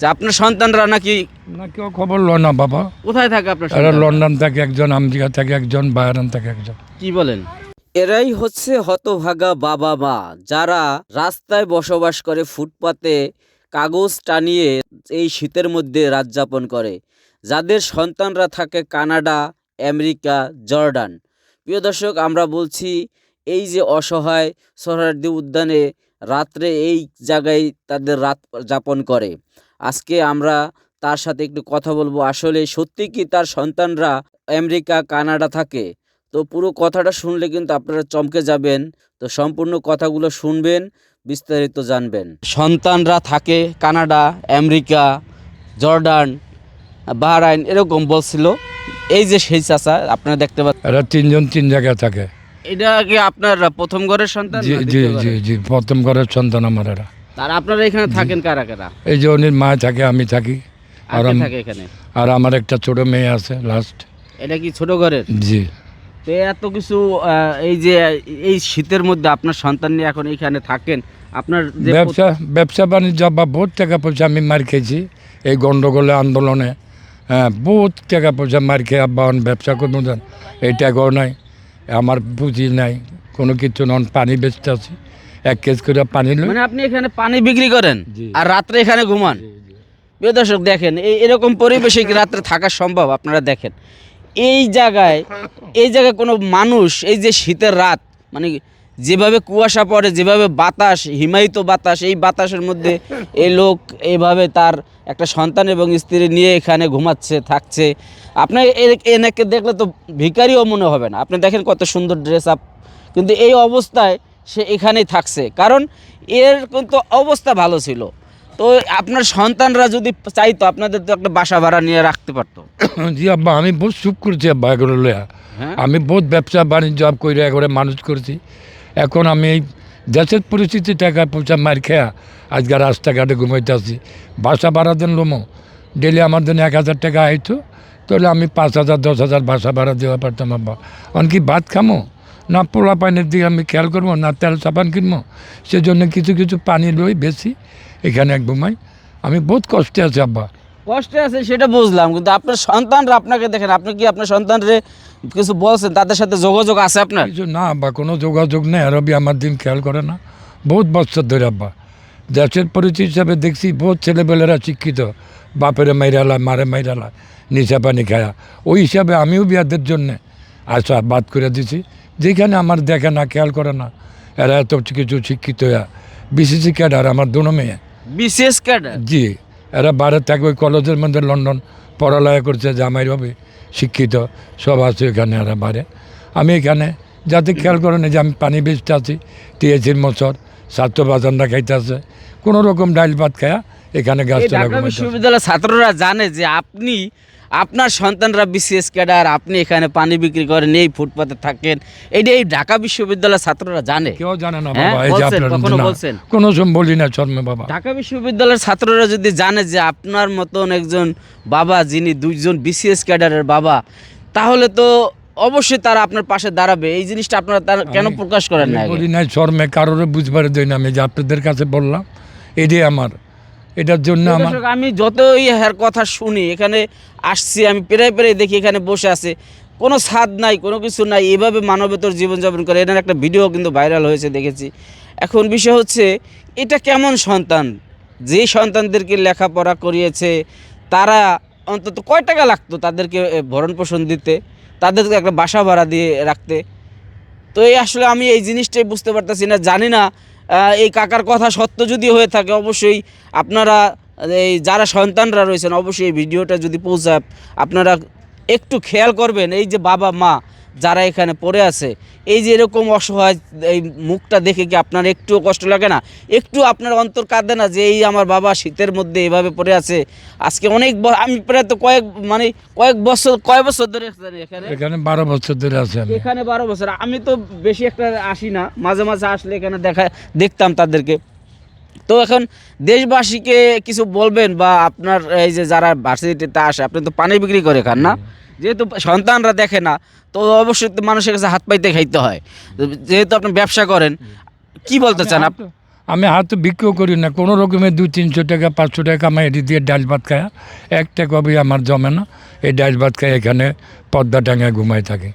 যে আপনার সন্তানরা নাকি না কেউ খবর লো না বাবা। কোথায় থাকে আপনার এরা? লন্ডন থেকে একজন আমেরিকা থেকে একজন বায়ারান থেকে একজন। কি বলেন? এরাই হচ্ছে হতভাগা বাবা মা যারা রাস্তায় বসবাস করে ফুটপাতে কাগজ টানিয়ে এই শীতের মধ্যে রাত যাপন করে। যাদের সন্তানরা থাকে কানাডা আমেরিকা জর্ডান। প্রিয় দর্শক আমরা বলছি এই যে অসহায় সোহরার্দি উদ্যানে রাত্রে এই জায়গায় তাদের রাত যাপন করে। আজকে আমরা তার সাথে একটু কথা বলব। আসলে সত্যি কি তার সন্তানরা আমেরিকা কানাডা থাকে? তো পুরো কথাটা শুনলে কিন্তু আপনারা চমকে যাবেন। তো সম্পূর্ণ কথাগুলো শুনবেন বিস্তারিত জানবেন। সন্তানরা থাকে কানাডা আমেরিকা জর্ডান বাহরাইন এরকম বলছিল। এই যে সেই চাচা আপনারা দেখতে পাচ্ছেন। এরা তিনজন তিন জায়গায় থাকে। এটা কি আপনার প্রথম ঘরের সন্তান জি জি জি? জি প্রথম ঘরের সন্তান আমার এরা। আর আপনারা এখানে থাকেন কারা কারা? এই যে উনির মা থাকে আমি থাকি। আর আম- থাকে এখানে? আর আমার একটা ছোট মেয়ে আছে লাস্ট এটা কি ছোট ঘরের? জি। তো এত কিছু আহ, এই যে এই শীতের মধ্যে আপনার সন্তান নিয়ে এখন এখানে থাকেন আপনার যে ব্যবসা ব্যবসা বাণিজ্য বা বহুত টাকা পয়সা আমি মার খেয়েছি এই গন্ডগোলে আন্দোলনে। হ্যাঁ বহুত টাকা পয়সা মার খেয়ে আব্বা ব্যবসা করব এই টাকাও নাই আমার পুঁজি নাই কোনো কিছু নন পানি বেচতে আছি। এক কেজ করে পানি লই। মানে আপনি এখানে পানি বিক্রি করেন আর রাত্রে এখানে ঘুমান। প্রিয় দর্শক দেখেন এই এরকম পরিবেশে কি রাত্রে থাকা সম্ভব? আপনারা দেখেন এই জায়গায় এই জায়গায় কোনো মানুষ এই যে শীতের রাত মানে যেভাবে কুয়াশা পড়ে যেভাবে বাতাস হিমায়িত বাতাস এই বাতাসের মধ্যে এই লোক এইভাবে তার একটা সন্তান এবং স্ত্রী নিয়ে এখানে ঘুমাচ্ছে থাকছে। আপনার এনাকে দেখলে তো ভিকারিও মনে হবে না। আপনি দেখেন কত সুন্দর ড্রেস আপ কিন্তু এই অবস্থায় সে এখানেই থাকছে। কারণ এর কিন্তু অবস্থা ভালো ছিল। তো আপনার সন্তানরা যদি চাইতো আপনাদের তো একটা বাসা ভাড়া নিয়ে রাখতে পারতো। জি আব্বা আমি বহুত সুখ করছি আব্বা এগুলো লইয়া। হ্যাঁ? আমি বহুত ব্যবসা বাণিজ্য করে একবারে মানুষ করছি। এখন আমি এই দেশের পরিস্থিতি টাকা পয়সা মার খেয়া আজকে রাস্তাঘাটে ঘুমাইতে আসি। বাসা ভাড়া দেন লোমো ডেলি আমার জন্য এক হাজার টাকা আইতো। তাহলে আমি পাঁচ হাজার দশ হাজার বাসা ভাড়া দেওয়া পারতাম আব্বা। কি ভাত খামো? না পোলা পানির দিকে আমি খেয়াল করব না তেল সাবান কিনবো। সেজন্য কিছু কিছু পানি লই বেশি এখানে ঘুমাই আমি বহুত কষ্টে আছি আব্বা। কষ্টে আছে সেটা বুঝলাম। কিন্তু আপনার সন্তানরা আপনাকে দেখেন আপনি কি আপনার সন্তানরে কিছু বলছেন? তাদের সাথে যোগাযোগ আছে আপনার? কিছু না আব্বা কোনো যোগাযোগ নেই। আরবি আমার দিন খেয়াল করে না। বহুত বছর ধরে আব্বা। দেশের পরিচিত হিসাবে দেখছি বহুত ছেলেবেলেরা শিক্ষিত। বাপেরে মাইরালা মারে মাইরালা নিশা পানি খায়া। ওই হিসাবে আমিও বিয়াদের জন্যে আশা বাদ করে দিছি। যেখানে আমার দেখে না খেয়াল করে না। এরা এত কিছু শিক্ষিত বিসিসি ক্যাডার আমার দুনো মেয়ে। বিশেষ ক্যাডার? জি এরা বাইরে থাকবে কলেজের মধ্যে লন্ডন পড়ালেখা করছে জামাই হবে শিক্ষিত সব আছে এখানে এরা বাইরে আমি এখানে যাতে খেয়াল করে না যে আমি পানি বেচতে আছি টিএসির মোচর ছাত্র বাজানরা খাইতে আছে কোনো রকম ডাইল ভাত খায়া এখানে গাছ। বিশ্ববিদ্যালয়ের ছাত্ররা জানে যে আপনি আপনার সন্তানরা বিসিএস ক্যাডার আপনি এখানে পানি বিক্রি করেন এই ফুটপাতে থাকেন। এটা এই ঢাকা বিশ্ববিদ্যালয়ের ছাত্ররা জানে? কেউ জানে না হ্যাঁ, বাবা এই যে বলছেন, আপনার কখনো না, বলছেন? কোনো সময় বলি না শর্মে বাবা। ঢাকা বিশ্ববিদ্যালয়ের ছাত্ররা যদি জানে যে আপনার মতন একজন বাবা যিনি দুইজন বিসিএস ক্যাডারের বাবা তাহলে তো অবশ্যই তারা আপনার পাশে দাঁড়াবে। এই জিনিসটা আপনারা তার কেন প্রকাশ করেন না আগে? বলি না চর্মে কারোর বুঝবার দেয় না। আমি যে আপনাদের কাছে বললাম এটাই আমার এটার জন্য আমার আমি যতই এর কথা শুনি এখানে আসছি আমি প্রায় প্রায় দেখি এখানে বসে আছে। কোনো স্বাদ নাই কোনো কিছু নাই এভাবে মানবেতর জীবনযাপন করে। এনার একটা ভিডিও কিন্তু ভাইরাল হয়েছে দেখেছি। এখন বিষয় হচ্ছে এটা কেমন সন্তান? যে সন্তানদেরকে লেখাপড়া করিয়েছে তারা অন্তত কয় টাকা লাগতো তাদেরকে ভরণ পোষণ দিতে? তাদেরকে একটা বাসা ভাড়া দিয়ে রাখতে? তো এই আসলে আমি এই জিনিসটাই বুঝতে পারতেছি না জানি না এই কাকার কথা সত্য যদি হয়ে থাকে, অবশ্যই আপনারা, এই যারা সন্তানরা রয়েছেন, অবশ্যই এই ভিডিওটা যদি পৌঁছায়, আপনারা একটু খেয়াল করবেন, এই যে বাবা মা যারা এখানে পড়ে আছে এই যে এরকম অসহায় এই মুখটা দেখে কি আপনার একটুও কষ্ট লাগে না? একটু আপনার অন্তর কাঁদে না যে এই আমার বাবা শীতের মধ্যে এভাবে পড়ে আছে? আজকে অনেক আমি প্রায় তো কয়েক মানে কয়েক বছর কয়েক বছর ধরে এখানে? এখানে বারো বছর ধরে আছে এখানে বারো বছর। আমি তো বেশি একটা আসি না মাঝে মাঝে আসলে এখানে দেখা দেখতাম তাদেরকে। তো এখন দেশবাসীকে কিছু বলবেন বা আপনার এই যে যারা ভার্সিটিতে আসে আপনি তো পানি বিক্রি করে খান না? যেহেতু সন্তানরা দেখে না তো অবশ্যই মানুষের কাছে হাত পাইতে খাইতে হয়। যেহেতু আপনি ব্যবসা করেন কি বলতে চান আপ- আমি হাত বিক্রিও করি না কোনো রকমের দু তিনশো টাকা পাঁচশো টাকা আমি এটি দিয়ে ডাল ভাত খায়। এক টাকা আমার জমে না এই ডাল ভাত খায় এখানে পদ্মা টাঙায় ঘুমাই থাকে।